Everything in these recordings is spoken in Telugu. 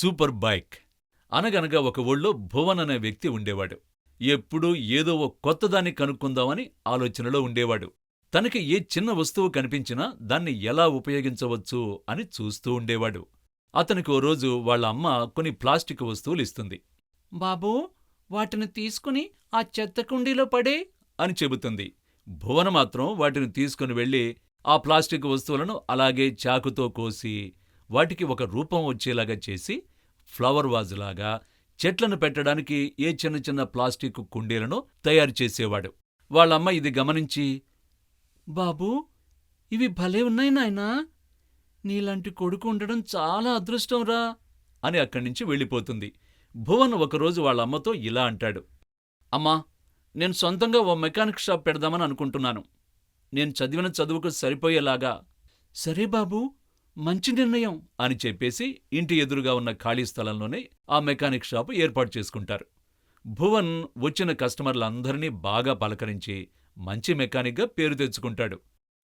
Super bike. అనగనగా ఒక ఊళ్ళో భువన్ అనే వ్యక్తి ఉండేవాడు. ఎప్పుడూ ఏదో ఓ కొత్తదాన్ని కనుక్కుందామని ఆలోచనలో ఉండేవాడు. తనకి ఏ చిన్న వస్తువు కనిపించినా దాన్ని ఎలా ఉపయోగించవచ్చు అని చూస్తూ ఉండేవాడు. అతనికి ఓ రోజు వాళ్ళ అమ్మ కొన్ని ప్లాస్టిక్ వస్తువులు ఇస్తుంది. బాబూ వాటిని తీసుకుని ఆ చెత్త కుండీలో పడే అని చెబుతుంది. భువన మాత్రం వాటిని తీసుకుని వెళ్ళి ఆ ప్లాస్టిక్ వస్తువులను అలాగే చాకుతో కోసి వాటికి ఒక రూపం వచ్చేలాగా చేసి ఫ్లవర్ వాజులాగా చెట్లను పెట్టడానికి ఏ చిన్న చిన్న ప్లాస్టిక్ కుండీలను తయారు చేసేవాడు. వాళ్ళమ్మ ఇది గమనించి బాబూ ఇవి భలే ఉన్నాయి నాయనా. నీలాంటి కొడుకు ఉండడం చాలా అదృష్టంరా అని అక్కడి నుంచి వెళ్ళిపోతుంది. భువన్ ఒకరోజు వాళ్ళ అమ్మతో ఇలా అంటాడు అమ్మా నేను సొంతంగా ఓ మెకానిక్ షాప్ పెడదామని అనుకుంటున్నాను. నేను చదివిన చదువుకు సరిపోయేలాగా. సరే బాబూ మంచి నిర్ణయం అని చెప్పేసి ఇంటి ఎదురుగా ఉన్న ఖాళీ స్థలంలోనే ఆ మెకానిక్ షాపు ఏర్పాటు చేసుకుంటారు. భువన్ వచ్చిన కస్టమర్లందరినీ బాగా పలకరించి మంచి మెకానిక్గా పేరు తెచ్చుకుంటాడు.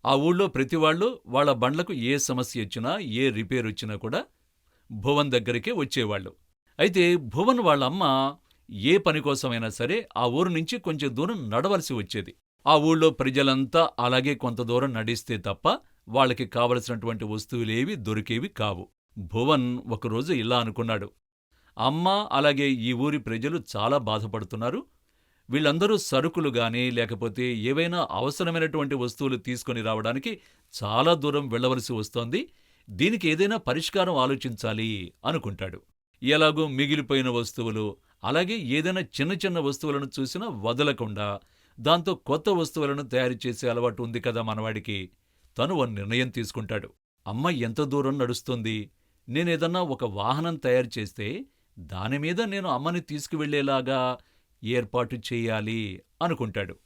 ఆ ఊళ్ళో ప్రతివాళ్ళు వాళ్ళ బండ్లకు ఏ సమస్య వచ్చినా ఏ రిపేర్ వచ్చినా కూడా భువన్ దగ్గరికే వచ్చేవాళ్ళు. అయితే భువన్ వాళ్ళ అమ్మ ఏ పని కోసమైనా సరే ఆ ఊరు నుంచి కొంచెం దూరం నడవలసి వచ్చేది. ఆ ఊళ్ళో ప్రజలంతా అలాగే కొంత దూరం నడిస్తే తప్ప వాళ్ళకి కావలసినటువంటి వస్తువులేవి దొరికేవి కావు. భువన్ ఒకరోజు ఇలా అనుకున్నాడు. అమ్మ అలాగే ఈ ఊరి ప్రజలు చాలా బాధపడుతున్నారు. వీళ్ళందరూ సరుకులు గాని లేకపోతే ఏవైనా అవసరమైనటువంటి వస్తువులు తీసుకొని రావడానికి చాలా దూరం వెళ్ళవలసి వస్తోంది. దీనికి ఏదైనా పరిష్కారం ఆలోచించాలి అనుకుంటాడు. ఎలాగో మిగిలిపోయిన వస్తువులు అలాగే ఏదైనా చిన్న చిన్న వస్తువులను చూసినా వదలకుండా దాంతో కొత్త వస్తువులను తయారు చేసే అలవాటు ఉంది కదా మనవాడికి. తను ఓ నిర్ణయం తీసుకుంటాడు. అమ్మ ఎంత దూరం నడుస్తుంది? నేనేదన్నా ఒక వాహనం తయారు చేస్తే దానిమీద నేను అమ్మని తీసుకువెళ్ళేలాగా ఏర్పాటు చెయ్యాలి అనుకుంటాడు.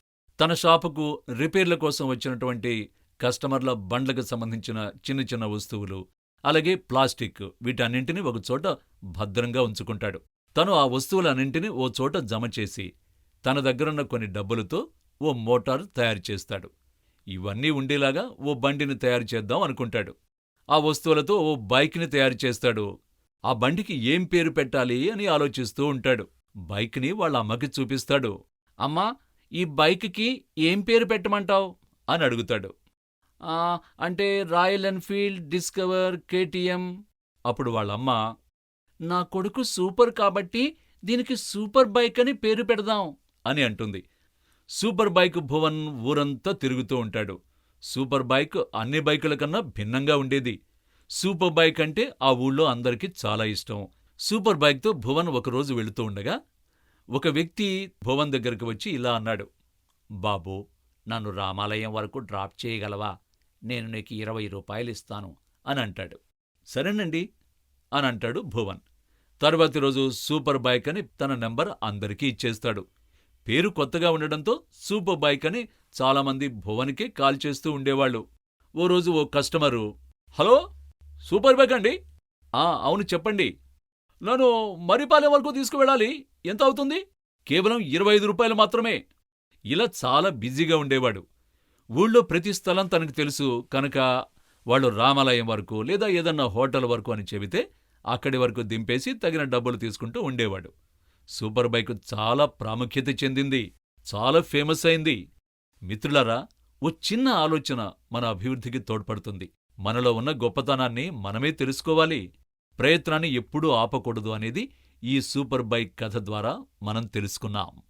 తన షాపుకు రిపేర్ల కోసం వచ్చినటువంటి కస్టమర్ల బండ్లకు సంబంధించిన చిన్న చిన్న వస్తువులు అలాగే ప్లాస్టిక్ వీటన్నింటినీ ఒకచోట భద్రంగా ఉంచుకుంటాడు. తను ఆ వస్తువులన్నింటినీ ఓ చోట జమ చేసి తన దగ్గరున్న కొన్ని డబ్బులతో ఓ మోటార్ తయారు చేస్తాడు. ఇవన్నీ ఉండేలాగా ఓ బండిని తయారు చేద్దాం అనుకుంటాడు. ఆ వస్తువులతో ఓ బైక్ని తయారు చేస్తాడు. ఆ బండికి ఏం పేరు పెట్టాలి అని ఆలోచిస్తూ ఉంటాడు. బైక్ని వాళ్ళ అమ్మకి చూపిస్తాడు. అమ్మా ఈ బైక్కి ఏం పేరు పెట్టమంటావ్? అని అడుగుతాడు. అంటే రాయల్ ఎన్ఫీల్డ్ డిస్కవర్ కేటీఎం. అప్పుడు వాళ్ళమ్మ నా కొడుకు సూపర్ కాబట్టి దీనికి సూపర్ బైక్ అని పేరు పెడదాం అని అంటుంది. సూపర్ బైక్ భువన్ ఊరంతా తిరుగుతూ ఉంటాడు. సూపర్ బైక్ అన్ని బైకుల కన్నా భిన్నంగా ఉండేది. సూపర్ బైక్ అంటే ఆ ఊళ్ళో అందరికీ చాలా ఇష్టం. సూపర్ బైక్తో భువన్ ఒకరోజు వెళుతూ ఉండగా ఒక వ్యక్తి భువన్ దగ్గరికి వచ్చి ఇలా అన్నాడు బాబూ నన్ను రామాలయం వరకు డ్రాప్ చేయగలవా? నేను నీకు ఇరవై రూపాయలు ఇస్తాను అని అంటాడు. సరేనండి అని అంటాడు భువన్. తర్వాతి రోజు సూపర్ బైక్ అని తన నెంబర్ అందరికీ ఇచ్చేస్తాడు. పేరు కొత్తగా ఉండడంతో సూపర్ బైక్ అని చాలామంది భువన్కే కాల్ చేస్తూ ఉండేవాళ్ళు. ఓ రోజు ఓ కస్టమరు హలో సూపర్ బైక్ అండి? ఆ అవును చెప్పండి. నన్ను మరిపాలెం వరకు తీసుకువెళ్ళాలి. ఎంత అవుతుంది? కేవలం ఇరవై ఐదు రూపాయలు మాత్రమే. ఇలా చాలా బిజీగా ఉండేవాడు. ఊళ్ళో ప్రతి స్థలం తనకు తెలుసు కనుక వాళ్ళు రామాలయం వరకు లేదా ఏదన్నా హోటల్ వరకు అని చెబితే అక్కడి వరకు దింపేసి తగిన డబ్బులు తీసుకుంటూ ఉండేవాడు. సూపర్ బైక్ చాలా ప్రాముఖ్యత చెందింది చాలా ఫేమస్ అయింది. మిత్రులరా ఓ చిన్న ఆలోచన మన అభివృద్ధికి తోడ్పడుతుంది. మనలో ఉన్న గొప్పతనాన్ని మనమే తెలుసుకోవాలి. ప్రయత్నాన్ని ఎప్పుడూ ఆపకూడదు అనేది ఈ సూపర్ బైక్ కథ ద్వారా మనం తెలుసుకున్నాం.